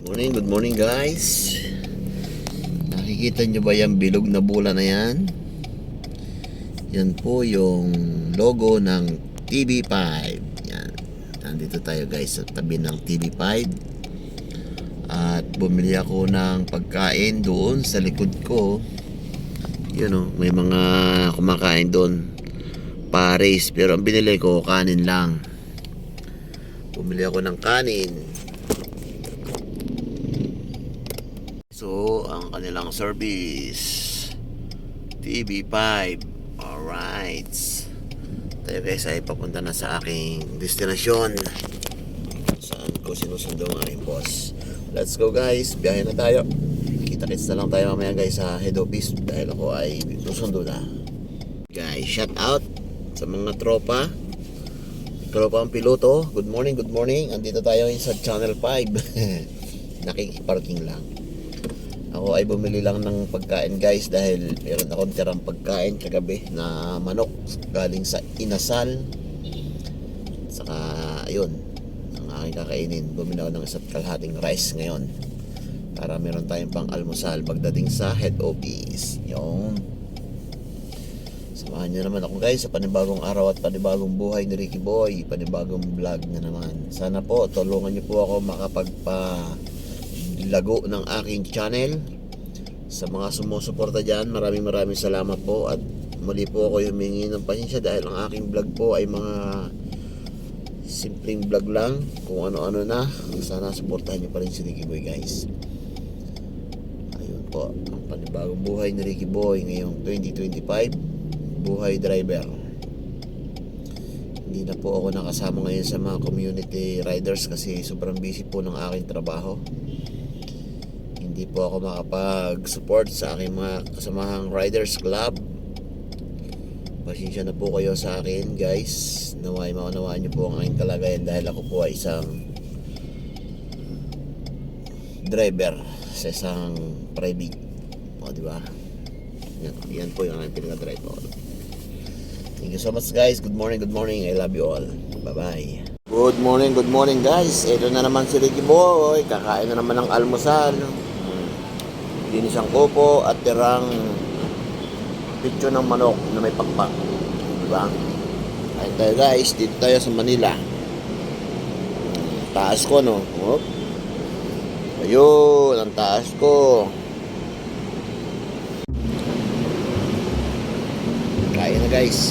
Morning, good morning guys. Nakikita nyo ba yung bilog na bola na yan? Yan po yung logo ng TV5. Yan. Nandito tayo guys sa tabi ng TV5. At bumili ako ng pagkain doon sa likod ko. Yun o, may mga kumakain doon. Pares, pero ang binili ko kanin lang. Bumili ako ng kanin. So, ang kanilang service. TV5 Alright Tayo guys ay papunta na sa aking destinasyon. Saan ko sinusundo ang aking boss? Let's go guys, biyahe na tayo. Kita-kits na lang tayo mamaya guys sa head office Dahil ako ay susundo na. Guys, shout out sa mga tropa. Tropa ang piloto. Good morning, good morning. Andito tayo sa Channel 5 Nakikiparking lang ako ay bumili lang ng pagkain guys dahil meron akong tirang pagkain kagabi na manok galing sa inasal. Saka ayun, ang aking kakainin. Bumili ako ng isa't kalahating rice ngayon para meron tayong pang almusal pagdating sa head office. Yung Samahan niyo naman ako guys sa panibagong araw at panibagong buhay ni Ricky Boy. Panibagong vlog na naman. Sana po tulungan niyo po ako makapagpa lago ng aking channel. Sa mga sumusuporta dyan, maraming maraming salamat po at muli po ako humingi ng pasensya dahil ang aking vlog po ay mga simpleng vlog lang kung ano-ano na. Sana suportahan niyo pa rin si Ricky Boy guys. Ayun po, ang panibagong buhay ni Ricky Boy ngayong 2025, buhay driver. Hindi na po ako nakasama ngayon sa mga community riders kasi sobrang busy po ng aking trabaho hindi po ako makapag-support sa aking mga kasamahang Riders Club. Pasensya na po kayo sa akin guys. Naway maunawaan niyo po ang aking kalagayan dahil ako po ay isang driver sa isang private. O, di ba? Yan, yan po yung aking pinaka-drive ko. Thank you so much guys. Good morning, good morning. I love you all. Bye-bye. Good morning, good morning guys. Ito na naman si Ricky Boy. Kakain na naman ng almusal. Ginisang kopo at tirang picture ng manok na may pakpak. Diba? Ayun tayo guys, dito tayo sa Manila. Taas ko no. Hop. Ayun, ang taas ko. Kaya na guys.